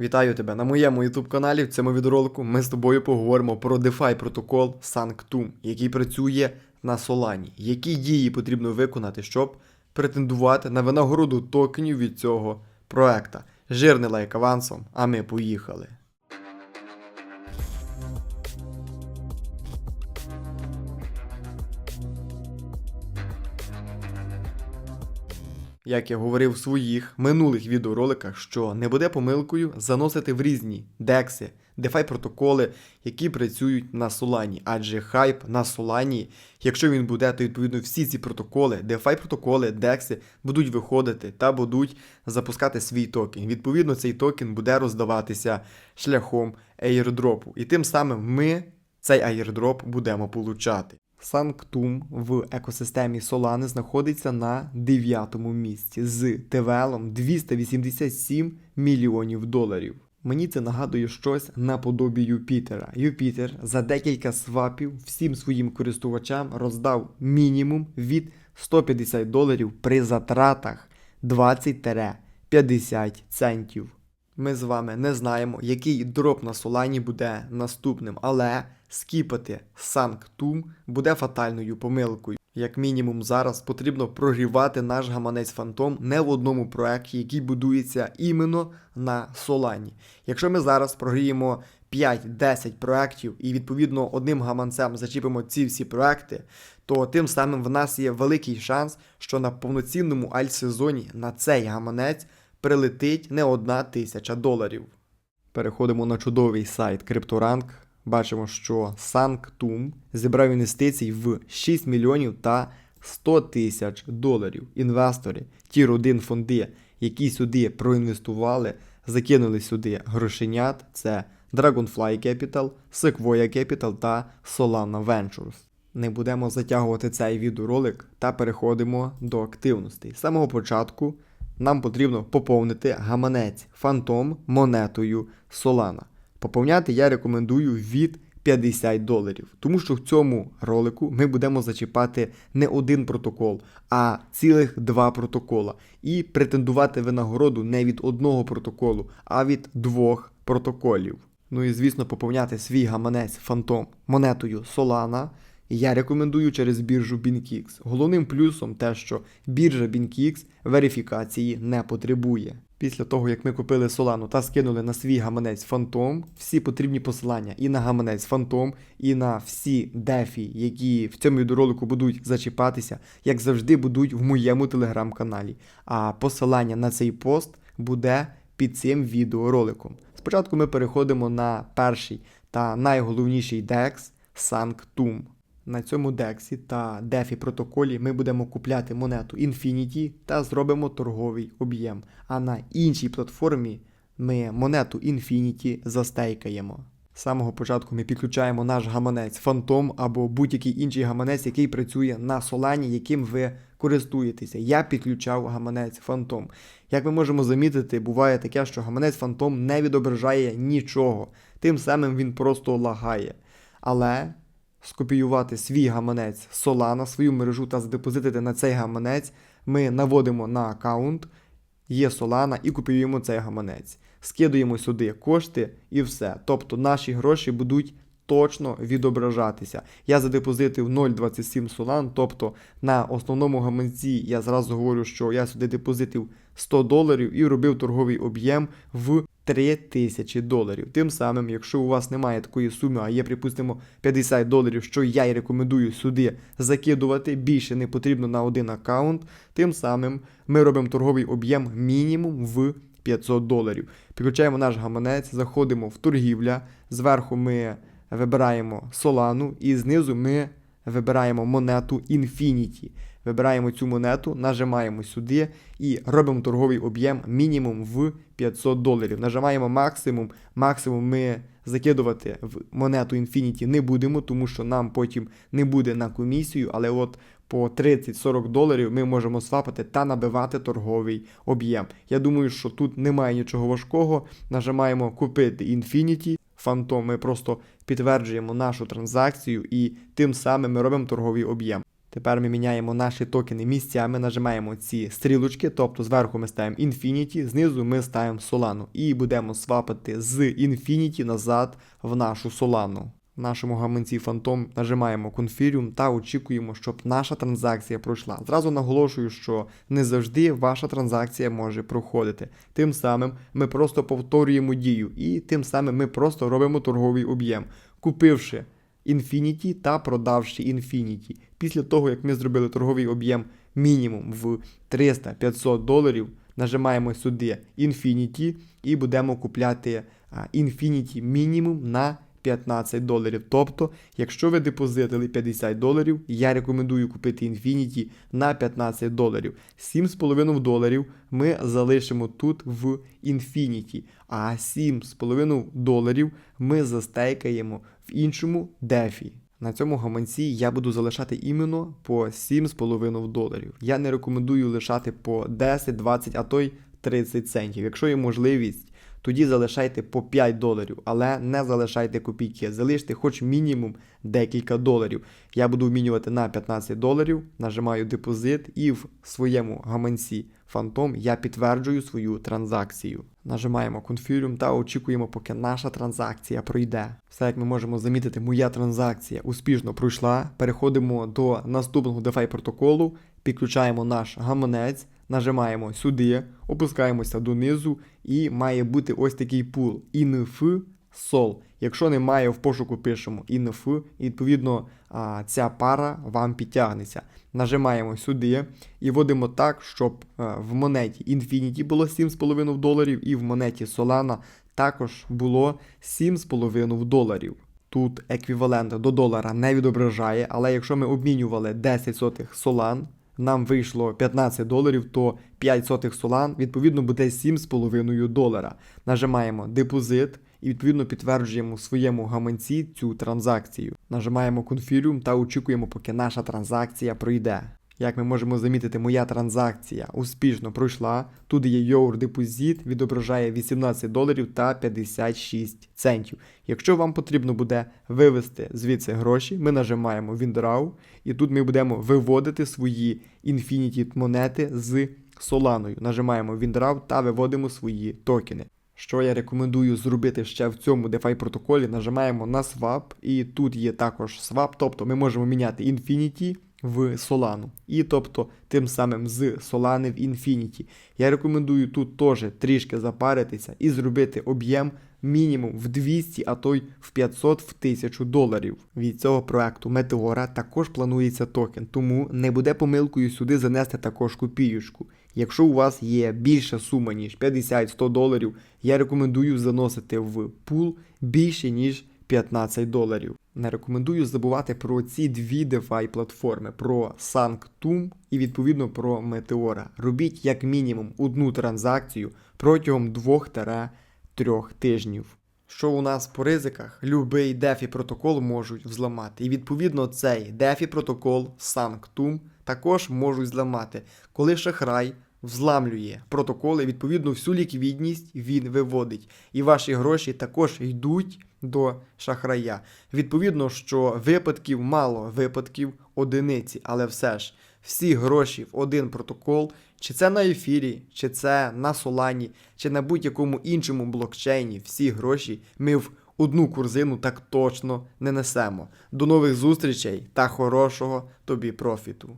Вітаю тебе на моєму YouTube каналі. В цьому відеоролику ми з тобою поговоримо про DeFi протокол Sanctum, який працює на Solani. Які дії потрібно виконати, щоб претендувати на винагороду токенів від цього проекта. Жирний лайк авансом, а ми поїхали. Як я говорив в своїх минулих відеороликах, що не буде помилкою заносити в різні декси, DeFi протоколи, які працюють на Solana, адже хайп на Solana, якщо він буде, то відповідно всі ці протоколи, DeFi протоколи, декси будуть виходити та будуть запускати свій токен. Відповідно, цей токен буде роздаватися шляхом аірдропу. І тим самим ми цей аірдроп будемо получати. Санктум в екосистемі Solana знаходиться на 9 місці з ТВЛом 287 мільйонів доларів. Мені це нагадує щось наподобі Юпітера. Юпітер за декілька свапів всім своїм користувачам роздав мінімум від 150 доларів при затратах 20-50 центів. Ми з вами не знаємо, який дроп на Солані буде наступним, але скіпати Санктум буде фатальною помилкою. Як мінімум, зараз потрібно прогрівати наш гаманець Фантом не в одному проекті, який будується іменно на Солані. Якщо ми зараз прогріємо 5-10 проєктів і відповідно одним гаманцем зачіпимо ці всі проекти, то тим самим в нас є великий шанс, що на повноцінному альт-сезоні на цей гаманець прилетить не одна тисяча доларів. Переходимо на чудовий сайт CryptoRank. Бачимо, що Sanctum зібрав інвестицій в 6 мільйонів та 100 тисяч доларів. Інвестори, ті 1 фонди, які сюди проінвестували, закинули сюди грошенят. Це Dragonfly Capital, Sequoia Capital та Solana Ventures. Не будемо затягувати цей відеоролик та переходимо до активностей. З самого початку нам потрібно поповнити гаманець Phantom монетою Solana. Поповняти я рекомендую від 50 доларів, тому що в цьому ролику ми будемо зачіпати не один протокол, а цілих два протокола. І претендувати винагороду не від одного протоколу, а від двох протоколів. Ну і звісно, поповняти свій гаманець Phantom монетою Solana я рекомендую через біржу BinkX. Головним плюсом те, що біржа BinkX верифікації не потребує. Після того, як ми купили Solana та скинули на свій гаманець Phantom, всі потрібні посилання і на гаманець Phantom, і на всі дефі, які в цьому відеоролику будуть зачіпатися, як завжди, будуть в моєму телеграм-каналі. А посилання на цей пост буде під цим відеороликом. Спочатку ми переходимо на перший та найголовніший DEX Sanctum. На цьому дексі та DeFi протоколі ми будемо купляти монету Infinity та зробимо торговий об'єм. А на іншій платформі ми монету Infinity застейкаємо. З самого початку ми підключаємо наш гаманець Phantom або будь-який інший гаманець, який працює на Солані, яким ви користуєтеся. Я підключав гаманець Phantom. Як ми можемо замітити, буває таке, що гаманець Phantom не відображає нічого. Тим самим він просто лагає. Але скопіювати свій гаманець Solana, свою мережу та задепозитити на цей гаманець, ми наводимо на аккаунт, є Solana і копіюємо цей гаманець. Скидуємо сюди кошти і все. Тобто наші гроші будуть точно відображатися. Я задепозитив 0,27 Solana, тобто на основному гаманці я зразу говорю, що я сюди депозитив 100 доларів і робив торговий об'єм в 3 тисячі доларів. Тим самим, якщо у вас немає такої суми, а є, припустимо, 50 доларів, що я й рекомендую сюди закидувати, більше не потрібно на один аккаунт. Тим самим ми робимо торговий об'єм мінімум в 500 доларів. Підключаємо наш гаманець, заходимо в торгівля. Зверху ми вибираємо Solana і знизу ми вибираємо монету Infinity. Вибираємо цю монету, нажимаємо сюди і робимо торговий об'єм мінімум в 500 доларів. Нажимаємо максимум. Максимум ми закидувати в монету Infinity не будемо, тому що нам потім не буде на комісію, але от по 30-40 доларів ми можемо свапати та набивати торговий об'єм. Я думаю, що тут немає нічого важкого. Нажимаємо купити Infinity. Фантом, ми просто підтверджуємо нашу транзакцію і тим самим ми робимо торговий об'єм. Тепер ми міняємо наші токени місцями, нажимаємо ці стрілочки, тобто зверху ми ставимо Infinity, знизу ми ставимо Solana. І будемо свапати з Infinity назад в нашу Solana. В нашому гаманці Phantom нажимаємо Confirm та очікуємо, щоб наша транзакція пройшла. Зразу наголошую, що не завжди ваша транзакція може проходити. Тим самим ми просто повторюємо дію, і тим самим ми просто робимо торговий об'єм, купивши Infinity та продавши Infinity. Після того, як ми зробили торговий об'єм мінімум в 300-500 доларів, нажимаємо сюди Infinity і будемо купляти Infinity мінімум на 15 доларів. Тобто, якщо ви депозитили 50 доларів, я рекомендую купити Infinity на 15 доларів. 7,5 доларів ми залишимо тут в Infinity, а 7,5 доларів ми застейкаємо в іншому дефі. На цьому гаманці я буду залишати іменно по 7,5 доларів. Я не рекомендую лишати по 10, 20, а то й 30 центів. Якщо є можливість, тоді залишайте по 5 доларів, але не залишайте копійки. Залиште хоч мінімум декілька доларів. Я буду вмінювати на 15 доларів, нажимаю депозит і в своєму гаманці Phantom я підтверджую свою транзакцію. Нажимаємо Confirm та очікуємо, поки наша транзакція пройде. Все, як ми можемо замітити, моя транзакція успішно пройшла. Переходимо до наступного DeFi протоколу, підключаємо наш гаманець, нажимаємо сюди, опускаємося донизу, і має бути ось такий пул INF Sol. Якщо немає, в пошуку пишемо INF, і відповідно ця пара вам підтягнеться. Нажимаємо сюди і вводимо так, щоб в монеті Infinity було 7,5 доларів, і в монеті Solana також було 7,5 доларів. Тут еквівалент до долара не відображає, але якщо ми обмінювали 10 сотих солан, нам вийшло 15 доларів, то 5 сотих солан відповідно буде 7,5 долара. Нажимаємо депозит і відповідно підтверджуємо своєму гаманці цю транзакцію. Нажимаємо конфіріум та очікуємо, поки наша транзакція пройде. Як ми можемо замітити, моя транзакція успішно пройшла. Тут є Your Deposit, відображає 18 доларів та 56 центів. Якщо вам потрібно буде вивести звідси гроші, ми нажимаємо Withdraw, і тут ми будемо виводити свої Infinity монети з Соланою. Нажимаємо Withdraw та виводимо свої токени. Що я рекомендую зробити ще в цьому DeFi протоколі, нажимаємо на Swap, і тут є також Swap, тобто ми можемо міняти Infinity в Solana. І тобто тим самим з Solana в Infinity. Я рекомендую тут теж трішки запаритися і зробити об'єм мінімум в 200, а то й в 500 в 1000 доларів. Від цього проекту Meteora також планується токен, тому не буде помилкою сюди занести також копіюшку. Якщо у вас є більша сума, ніж 50-100 доларів, я рекомендую заносити в пул більше, ніж 15 доларів. Не рекомендую забувати про ці дві DeFi платформи: про Sanctum і відповідно про Meteora. Робіть як мінімум одну транзакцію протягом 2-3 тижнів. Що у нас по ризиках? Любий DeFi протокол можуть взламати. І відповідно цей DeFi протокол Sanctum також можуть зламати, коли шахрай взламлює протоколи, відповідно, всю ліквідність він виводить. І ваші гроші також йдуть до шахрая. Відповідно, що випадків мало, випадків одиниці, але все ж всі гроші в один протокол, чи це на ефірі, чи це на Солані, чи на будь-якому іншому блокчейні, всі гроші ми в одну корзину так точно не несемо. До нових зустрічей та хорошого тобі профіту!